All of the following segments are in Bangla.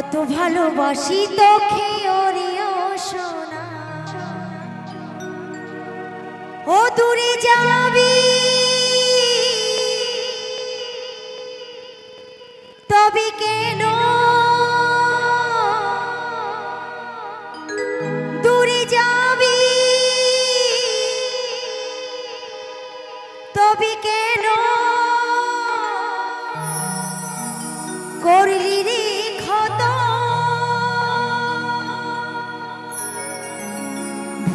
কত ভালোবাসি তোকে ওরিও সোনা ও দূরে যাবি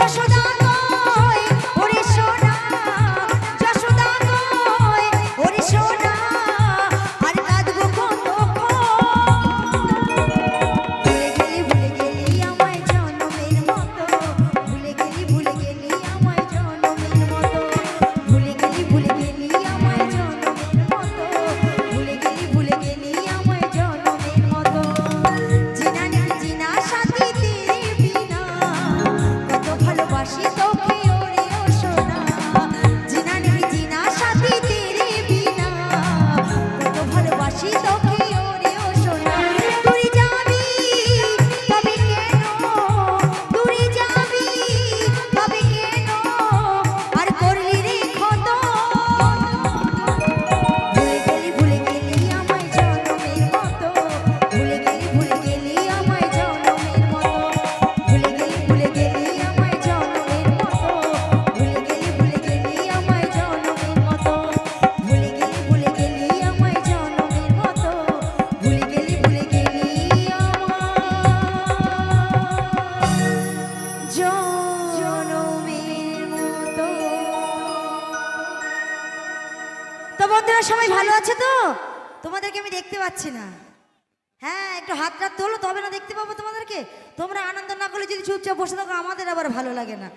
যশোদা তোমরা সবাই ভালো আছে তো? তোমাদেরকে আমি দেখতে পাচ্ছি না। হ্যাঁ একটু হাত রাত তোলো তবে না দেখতে পাবো তোমাদেরকে। তোমরা আনন্দ না করলে যদি চুপচাপ বসে থাকো, আমাদের আবার ভালো লাগে না।